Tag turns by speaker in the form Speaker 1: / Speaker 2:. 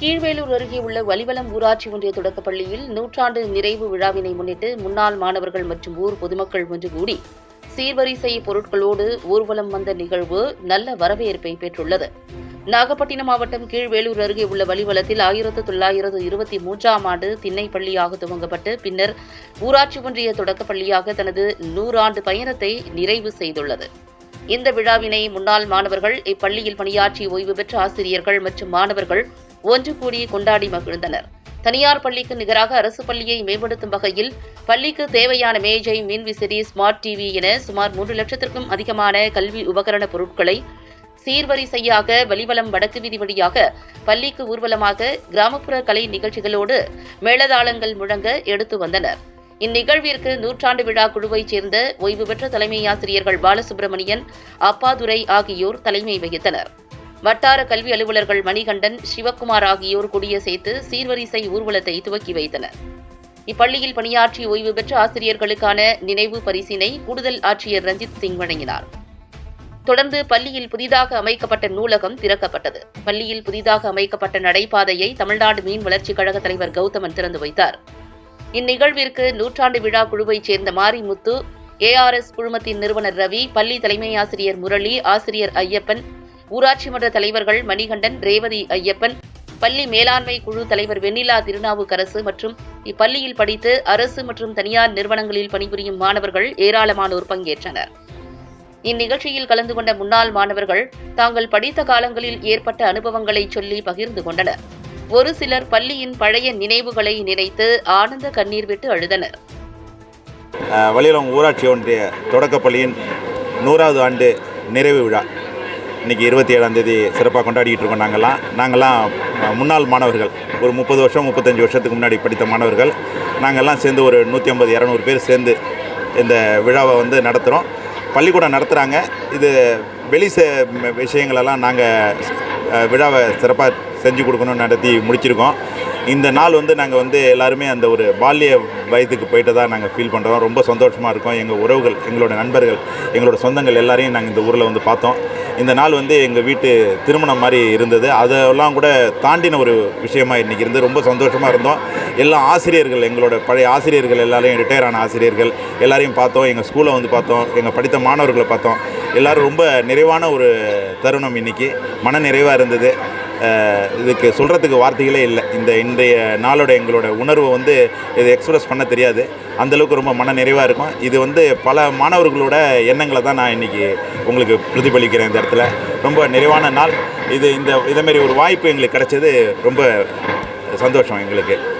Speaker 1: கீழ்வேலூர் அருகே உள்ள வலிவலம் ஊராட்சி ஒன்றிய தொடக்கப் பள்ளியில் நூற்றாண்டு நிறைவு விழாவினை முன்னிட்டு முன்னாள் மாணவர்கள் மற்றும் ஊர் பொதுமக்கள் ஒன்று கூடி சீர்வரிசை பொருட்களோடு ஊர்வலம் வந்த நிகழ்வு நல்ல வரவேற்பை பெற்றுள்ளது. நாகப்பட்டினம் மாவட்டம் கீழ்வேலூர் அருகே உள்ள வலிவலத்தில் ஆயிரத்து தொள்ளாயிரத்து இருபத்தி மூன்றாம் ஆண்டு திண்ணை பள்ளியாக துவங்கப்பட்டு பின்னர் ஊராட்சி ஒன்றிய தொடக்கப் பள்ளியாக தனது நூறாண்டு பயணத்தை நிறைவு செய்துள்ளது. இந்த விழாவினை முன்னாள் மாணவர்கள் இப்பள்ளியில் பணியாற்றி ஓய்வு பெற்ற ஆசிரியர்கள் மற்றும் மாணவர்கள் ஒன்று கூடி கொண்டாடி மகிழ்ந்தனர். தனியார் பள்ளிக்கு நிகராக அரசு பள்ளியை மேம்படுத்தும் வகையில் பள்ளிக்கு தேவையான மேஜை மின்விசிறி ஸ்மார்ட் டிவி என சுமார் மூன்று லட்சத்திற்கும் அதிகமான கல்வி உபகரண பொருட்களை சீர்வரிசையாக வலிவலம் வடக்கு வீதி வழியாக பள்ளிக்கு ஊர்வலமாக கிராமப்புற கலை நிகழ்ச்சிகளோடு மேளதாளங்கள் முழங்க எடுத்து வந்தனர். இந்நிகழ்விற்கு நூற்றாண்டு விழா குழுவைச் சேர்ந்த ஓய்வு பெற்ற தலைமை ஆசிரியர்கள் பாலசுப்ரமணியன் அப்பாதுரை ஆகியோர் தலைமை வகித்தனர். வட்டார கல்வி அலுவலர்கள் மணிகண்டன் சிவக்குமார் ஆகியோர் குடியசைத்து சீர்வரிசை ஊர்வலத்தை துவக்கி வைத்தனர். இப்பள்ளியில் பணியாற்றி ஓய்வு பெற்ற ஆசிரியர்களுக்கான நினைவு பரிசினை கூடுதல் ஆட்சியர் ரஞ்சித் சிங் வழங்கினார். தொடர்ந்து பள்ளியில் புதிதாக அமைக்கப்பட்ட நூலகம் திறக்கப்பட்டது. பள்ளியில் புதிதாக அமைக்கப்பட்ட நடைபாதையை தமிழ்நாடு மீன் வளர்ச்சிக் கழக தலைவர் கௌதமன் திறந்து வைத்தார். இந்நிகழ்விற்கு நூற்றாண்டு விழா குழுவைச் சேர்ந்த மாரிமுத்து ஏஆர்எஸ் குழுமத்தின் நிறுவனர் ரவி பள்ளி தலைமை ஆசிரியர் முரளி ஆசிரியர் ஐயப்பன் ஊராட்சி மன்ற தலைவர்கள் மணிகண்டன் ரேவதி ஐயப்பன் பள்ளி மேலாண்மை குழு தலைவர் வெண்ணிலா திருநாவுக்கரசு மற்றும் இப்பள்ளியில் படித்து அரசு மற்றும் தனியார் நிறுவனங்களில் பணிபுரியும் மாணவர்கள் ஏராளமானோர் பங்கேற்றனர். இந்நிகழ்ச்சியில் கலந்து கொண்ட முன்னாள் மாணவர்கள் தாங்கள் படித்த காலங்களில் ஏற்பட்ட அனுபவங்களை சொல்லி பகிர்ந்து கொண்டனர். ஒரு சிலர் பள்ளியின் பழைய நினைவுகளை நினைத்து ஆனந்த கண்ணீர் விட்டு அழுதனர்.
Speaker 2: அஹ், ஊராட்சி ஒன்றிய தொடக்கப்பள்ளியின் நூறாவது ஆண்டு நிறைவு விழா. இன்றைக்கி இருபத்தி ஏழாம் தேதி சிறப்பாக கொண்டாடிட்டு இருக்கோம் நாங்கள்லாம் நாங்கள்லாம் முன்னாள் மாணவர்கள். ஒரு முப்பது வருஷம் முப்பத்தஞ்சு வருஷத்துக்கு முன்னாடி படித்த மாணவர்கள். நாங்கள்லாம் சேர்ந்து ஒரு நூற்றி ஐம்பது இரநூறு பேர் சேர்ந்து இந்த விழாவை வந்து நடத்துகிறோம் பள்ளிக்கூடம் நடத்துகிறாங்க இது வெளி செ விஷயங்களெல்லாம் நாங்கள் விழாவை சிறப்பாக செஞ்சு கொடுக்கணும்னு நடத்தி முடிச்சிருக்கோம். இந்த நாள் வந்து நாங்கள் வந்து எல்லாருமே அந்த ஒரு பால்ய வயதுக்கு போயிட்டதா நாங்கள் ஃபீல் பண்ணுறோம் ரொம்ப சந்தோஷமாக இருக்கோம். எங்கள் உறவுகள் எங்களோட நண்பர்கள் எங்களோட சொந்தங்கள் எல்லாரையும் நாங்கள் இந்த ஊரில் வந்து பார்த்தோம். இந்த நாள் வந்து எங்கள் வீட்டு திருமணம் மாதிரி இருந்தது. அதெல்லாம் கூட தாண்டின ஒரு விஷயமா இன்றைக்கி இருந்து ரொம்ப சந்தோஷமாக இருந்தோம். எல்லா ஆசிரியர்கள் எங்களோட பழைய ஆசிரியர்கள் எல்லாரையும் ரிட்டையர் ஆன ஆசிரியர்கள் எல்லாரையும் பார்த்தோம். எங்கள் ஸ்கூலை வந்து பார்த்தோம். எங்கள் படித்த மாணவர்களை பார்த்தோம். எல்லோரும் ரொம்ப நிறைவான ஒரு தருணம் இன்றைக்கி மன நிறைவாக இருந்தது. இதுக்கு சொல்கிறதுக்கு வார்த்தைகளே இல்லை. இந்த இன்றைய நாளோட எங்களோட உணர்வை வந்து இது எக்ஸ்பிரஸ் பண்ண தெரியாது. அந்தளவுக்கு ரொம்ப மன நிறைவாக இருக்கும். இது வந்து பல மாணவர்களோட எண்ணங்களை தான் நான் இன்றைக்கி உங்களுக்கு பிரதிபலிக்கிறேன் இந்த இடத்துல. ரொம்ப நிறைவான நாள். இது இந்த இதேமாரி ஒரு வாய்ப்பு எங்களுக்கு கிடைச்சது. ரொம்ப சந்தோஷம் எங்களுக்கு.